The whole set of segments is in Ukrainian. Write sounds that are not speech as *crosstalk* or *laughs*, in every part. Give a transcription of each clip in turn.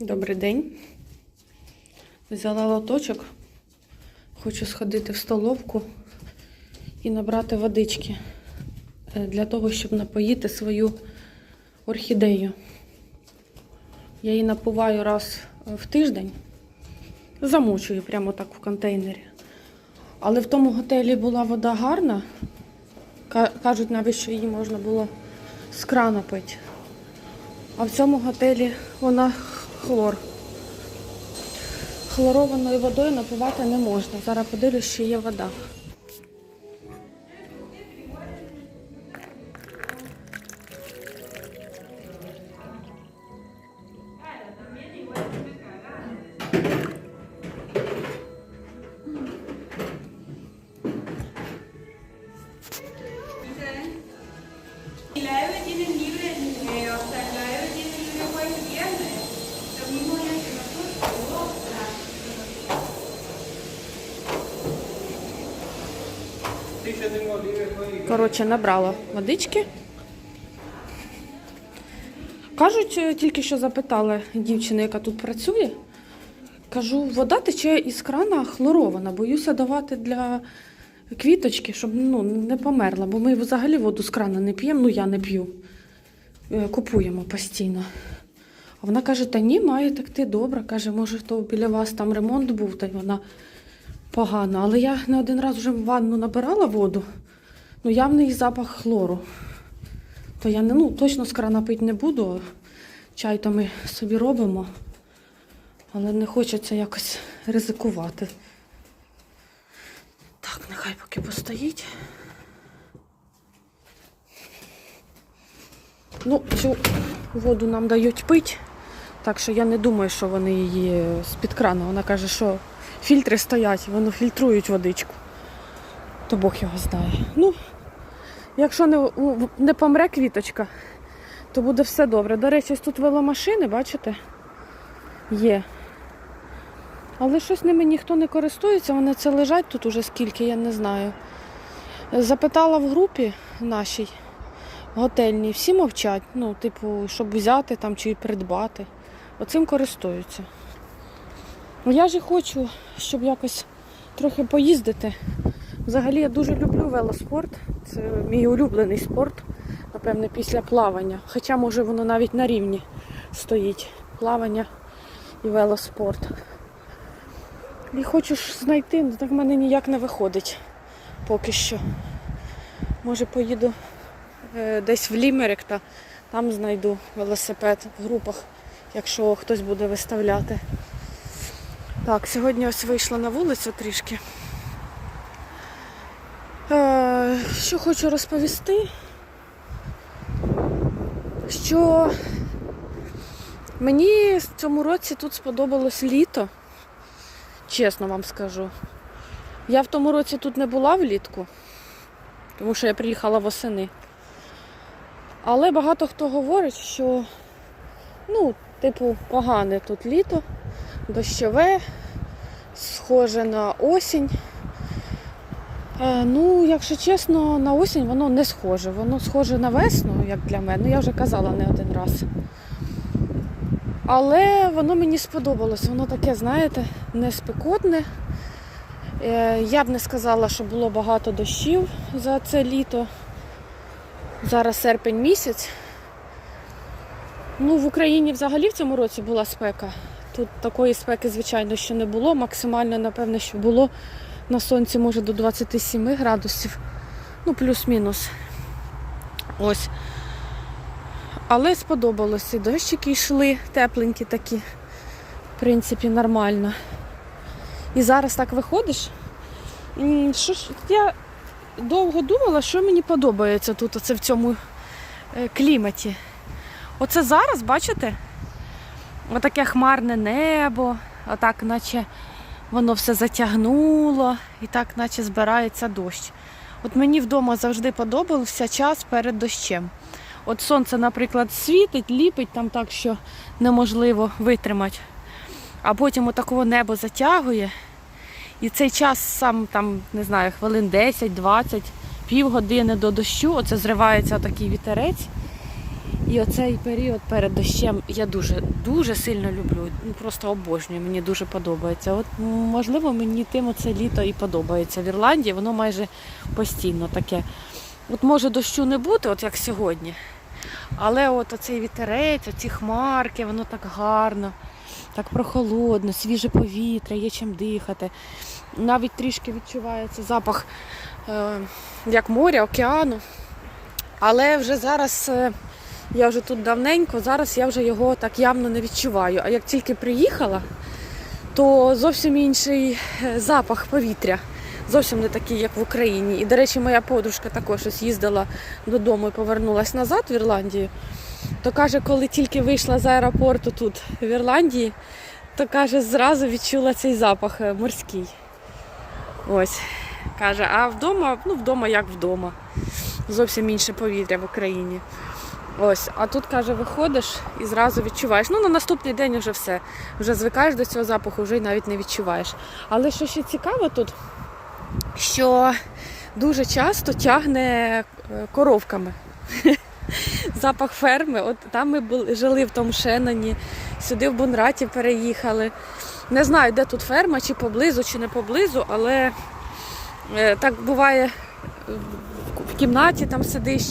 Добрий день. Взяла лоточок. Хочу сходити в столовку і набрати водички е, для того, щоб напоїти свою орхідею. Я її напуваю раз в тиждень, замочую прямо так в контейнері. Але в тому готелі була вода гарна. Кажуть навіть, що її можна було з крана пити. А в цьому готелі вона хлор. Хлорованою водою напивати не можна. Зараз подивлюсь, що є вода. Коротше, набрала водички. Кажуть, е, тільки що запитала дівчина, яка тут працює. Кажу, вода тече із крана хлорована. Боюся давати для квіточки, щоб ну, не померла, бо ми взагалі воду з крана не п'ємо, ну я не п'ю. Е, Купуємо постійно. А вона каже, та ні, має текти добре. Каже, може, то біля вас там ремонт був, та й вона погана. Але я не один раз вже в ванну набирала воду. Ну, явний запах хлору. То я не, ну, точно з крана пити не буду. Чай то ми собі робимо. Але не хочеться якось ризикувати. Так, нехай поки постоїть. Ну, цю воду нам дають пити, так що я не думаю, що вони її з-під крана. Вона каже, що фільтри стоять, вони фільтрують водичку. То Бог його знає. Ну, якщо не, не помре квіточка, то буде все добре. До речі, тут веломашини, бачите? Є. Але щось ними ніхто не користується, вони це лежать тут уже скільки, я не знаю. Запитала в групі нашій готельній, всі мовчать, ну, типу, щоб взяти там чи придбати. Оцим користуються. Ну, Я ж хочу, щоб якось трохи поїздити. Взагалі я дуже люблю велоспорт. Це мій улюблений спорт, напевне, після плавання. Хоча, може, воно навіть на рівні стоїть. Плавання і велоспорт. І хочу ж знайти, але так в мене ніяк не виходить поки що. Може поїду е, десь в Лімерик та там знайду велосипед в групах, якщо хтось буде виставляти. Так, сьогодні ось вийшла на вулицю трішки. Е, що хочу розповісти, що мені в цьому році тут сподобалось літо, чесно вам скажу. Я в тому році тут не була влітку, тому що я приїхала восени. Але багато хто говорить, що ну, типу, погане тут літо, дощове, схоже на осінь. Е, ну, якщо чесно, на осінь воно не схоже. Воно схоже на весну, як для мене. Ну, я вже казала не один раз. Але воно мені сподобалось. Воно таке, знаєте, не спекотне. Е, Я б не сказала, що було багато дощів за це літо. Зараз серпень місяць. Ну, в Україні взагалі в цьому році була спека. Тут такої спеки, звичайно, що не було. Максимально, напевне, що було на сонці, може, до 27 градусів. Ну, плюс-мінус. Ось. Але сподобалось. І дощики йшли, тепленькі такі. В принципі, нормально. І зараз так виходиш. Що ж, я довго думала, що мені подобається тут, оце в цьому е, кліматі. Оце зараз, бачите? Отаке хмарне небо, отак, наче воно все затягнуло, і так, наче збирається дощ. От мені вдома завжди подобався час перед дощем. От сонце, наприклад, світить, ліпить там так, що неможливо витримати. А потім отакого небо затягує. І цей час сам там, не знаю, хвилин 10-20, півгодини до дощу, оце зривається такий вітерець. І оцей період перед дощем я дуже дуже сильно люблю. Ну, Просто обожнюю, мені дуже подобається. От можливо, мені тим оце літо і подобається. В Ірландії воно майже постійно таке. От може дощу не бути, от як сьогодні. Але от оцей вітерець, оці хмарки, воно так гарно, так прохолодно, свіже повітря, є чим дихати. Навіть трішки відчувається запах е, як моря, океану. Але вже зараз е, я вже тут давненько, зараз я вже його так явно не відчуваю. А як тільки приїхала, то зовсім інший е, запах повітря. Зовсім не такий, як в Україні. І, до речі, моя подружка також ось їздила додому і повернулась назад в Ірландію. То каже, коли тільки вийшла з аеропорту тут в Ірландії, то каже, зразу відчула цей запах е, морський. Ось. Каже, а вдома, ну вдома як вдома. Зовсім інше повітря в Україні. Ось, а тут каже, виходиш і зразу відчуваєш. Ну, на наступний день вже все. Вже звикаєш до цього запаху, вже й навіть не відчуваєш. Але що ще цікаво тут, що дуже часто тягне е, коровками. *laughs* Запах ферми. От там ми були, жили в тому Шеноні, сюди в Бунраті переїхали. Не знаю, де тут ферма, чи поблизу, чи не поблизу, але е, так буває в кімнаті там сидиш,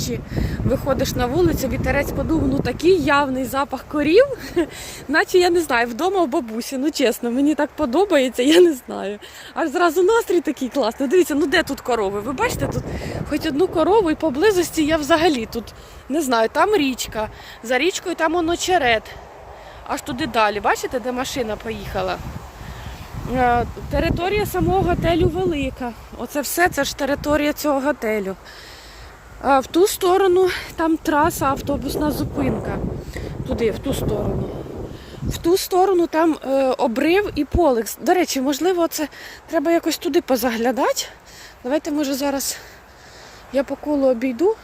виходиш на вулицю, вітерець подув, ну такий явний запах корів, *laughs* наче я не знаю, вдома у бабусі. Ну чесно, мені так подобається, я не знаю. Аж зразу настрій такий класний. Дивіться, ну де тут корови? Ви бачите, тут хоч одну корову і поблизості я взагалі тут не знаю, там річка, за річкою там он очерет. Аж туди далі. Бачите, де машина поїхала? Е, Територія самого готелю велика. Оце все це ж територія цього готелю. В ту сторону там траса, автобусна зупинка. Туди, в ту сторону. В ту сторону там е, обрив і поле. До речі, можливо, це треба якось туди позаглядати. Давайте, може, зараз я по колу обійду.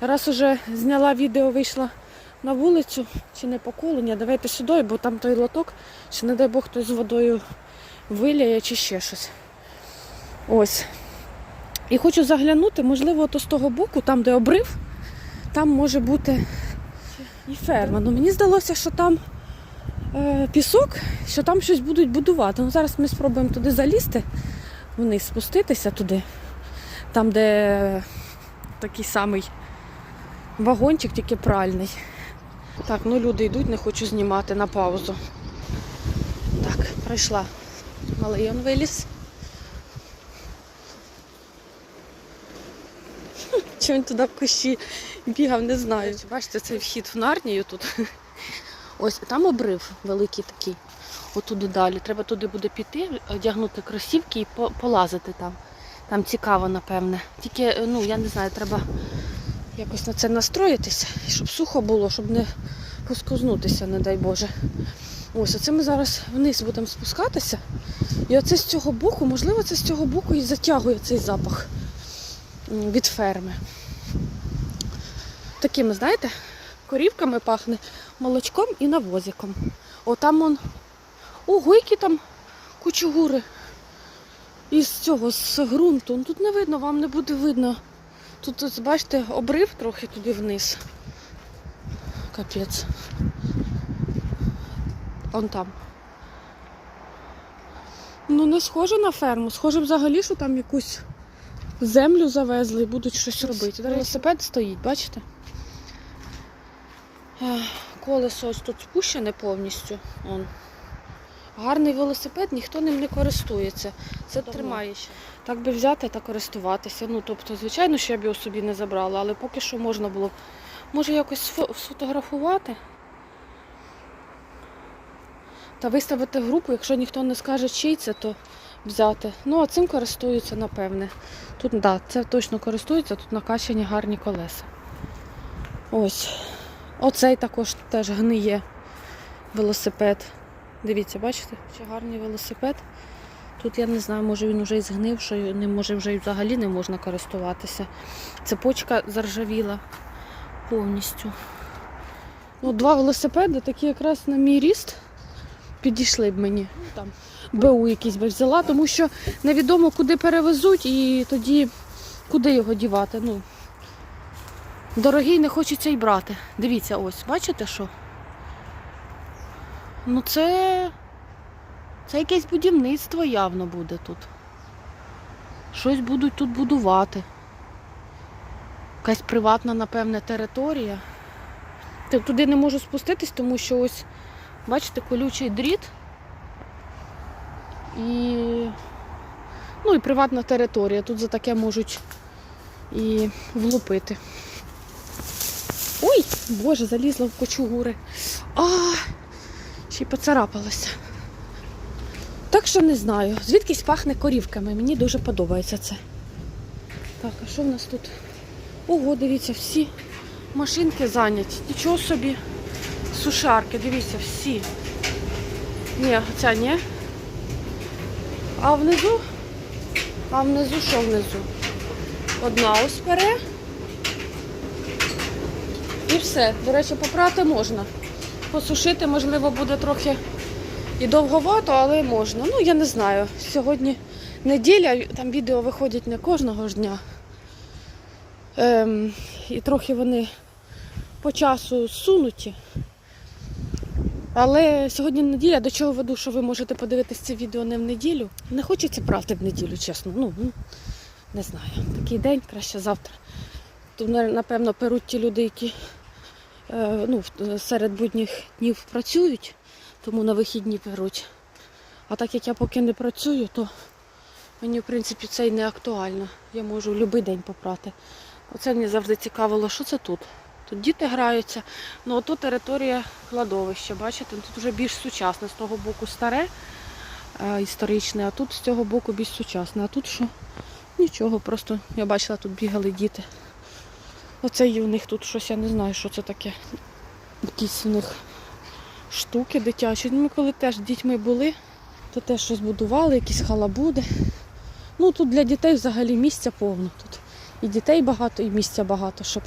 Раз уже зняла відео, вийшла на вулицю, чи не по колу, ні, давайте сюди, бо там той лоток, чи не дай Бог хтось з водою виляє чи ще щось. Ось. І хочу заглянути, можливо, то з того боку, там, де обрив, там може бути і ферма. Ну мені здалося, що там е, пісок, що там щось будуть будувати. Ну, зараз ми спробуємо туди залізти, вниз спуститися туди, там, де такий самий вагончик, тільки пральний. Так, ну люди йдуть, не хочу знімати на паузу. Так, пройшла. Малий он виліз. Чи він туди в кущі бігав, не знаю. Бачите, цей вхід в Нарнію тут. *laughs* Ось там обрив великий такий. Отуди далі. Треба туди буде піти, одягнути кросівки і полазити там. Там цікаво, напевне. Тільки, ну, я не знаю, треба якось на це настроїтися, щоб сухо було, щоб не поскознутися, не дай Боже. Ось, оце ми зараз вниз будемо спускатися. І оце з цього боку, можливо, це з цього боку і затягує цей запах від ферми. Такими, знаєте, корівками пахне молочком і навозиком. О, там он. Ого, які там кучугури. Із цього, з ґрунту. Тут не видно, вам не буде видно. Тут, ось, бачите, обрив трохи туди вниз. Капець. Он там. Ну, не схоже на ферму. Схоже взагалі, що там якусь землю завезли і будуть щось робити. Велосипед стоїть, бачите? Колесо ось тут спущене повністю. Он. Гарний велосипед, ніхто ним не користується. Це тримає ще. Так би взяти та користуватися. Ну, тобто, звичайно, що я б його собі не забрала, але поки що можна було. б, Може якось сфотографувати та виставити групу, якщо ніхто не скаже, чий це, то взяти. Ну, а цим користуються, напевне. Тут, да, це точно користуються, тут накачані гарні колеса. Ось. Оцей також теж гниє велосипед. Дивіться, бачите? Ще гарний велосипед. Тут я не знаю, може він вже і згнив, що ним може вже і взагалі не можна користуватися. Цепочка заржавіла повністю. Ну, два велосипеди, такі якраз на мій ріст, підійшли б мені. Ну, Там БУ якийсь би взяла, тому що невідомо, куди перевезуть і тоді куди його дівати. Ну, Дорогий не хочеться й брати. Дивіться, ось, бачите що? Ну це. Це якесь будівництво явно буде тут. Щось будуть тут будувати. Якась приватна, напевне, територія. Туди не можу спуститись, тому що ось, бачите, колючий дріт. І. Ну і приватна територія. Тут за таке можуть і влупити. Ой, боже, залізла в кочугури. А, ще й поцарапалася. Так що не знаю. Звідкись пахне корівками. Мені дуже подобається це. Так, а що в нас тут? Ого, дивіться, всі машинки зайняті. Нічого собі. Сушарки, дивіться, всі. Ні, ця ні. А внизу? А внизу що внизу? Одна ось пере. І все. До речі, попрати можна. Посушити, можливо, буде трохи і довговато, але можна. Ну, я не знаю. Сьогодні неділя, там відео виходять не кожного ж дня. Ем, і трохи вони по часу сунуті. Але сьогодні неділя, до чого веду, що ви можете подивитися це відео не в неділю. Не хочеться прати в неділю, чесно. Ну, ну, не знаю. Такий день, краще завтра. Тут, напевно, перуть ті люди, які е, ну, серед будніх днів працюють, тому на вихідні перуть. А так як я поки не працюю, то мені, в принципі, це й не актуально. Я можу будь-який день попрати. Оце мені завжди цікавило, що це тут. Тут діти граються. Ну, ото територія кладовища, бачите, тут вже більш сучасне. З того боку старе, е, історичне, а тут з цього боку більш сучасне. А тут що? Нічого, просто я бачила, тут бігали діти. Оце є у них тут щось, я не знаю, що це таке. Якісь у них штуки дитячі. Ну, Ми коли теж дітьми були, то теж щось будували, якісь халабуди. Ну тут для дітей взагалі місця повно. Тут і дітей багато, і місця багато, щоб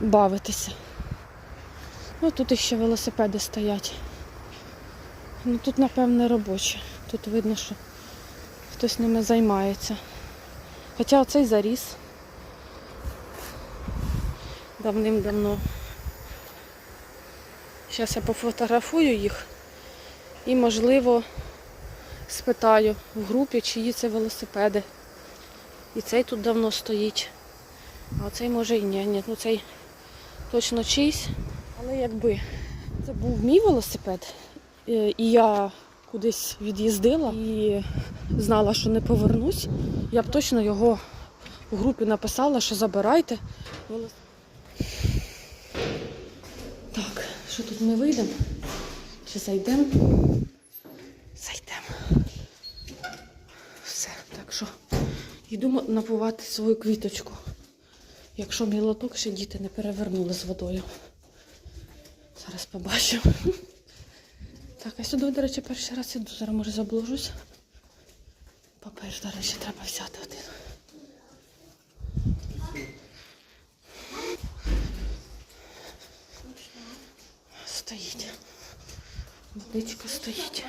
бавитися. Ну тут ще велосипеди стоять. Ну тут, напевне, робочі. Тут видно, що хтось ними займається. Хоча оцей заріс давним-давно. Зараз я пофотографую їх і, можливо, спитаю в групі, чиї це велосипеди. І цей тут давно стоїть. А цей може і ні. Ні, ну цей точно чийсь. Але якби це був мій велосипед, е, і я кудись від'їздила і знала, що не повернусь, я б точно його в групі написала, що забирайте. Так, що тут ми вийдемо? Чи зайдемо? Зайдемо. Все, так що йду напувати свою квіточку. Якщо мій лоток ще діти не перевернули з водою. Зараз побачимо. Так, а сюди, до речі, перший раз іду. Зараз може заблужусь. Папір, до речі, треба взяти один. Стоїть. Водичка стоїть.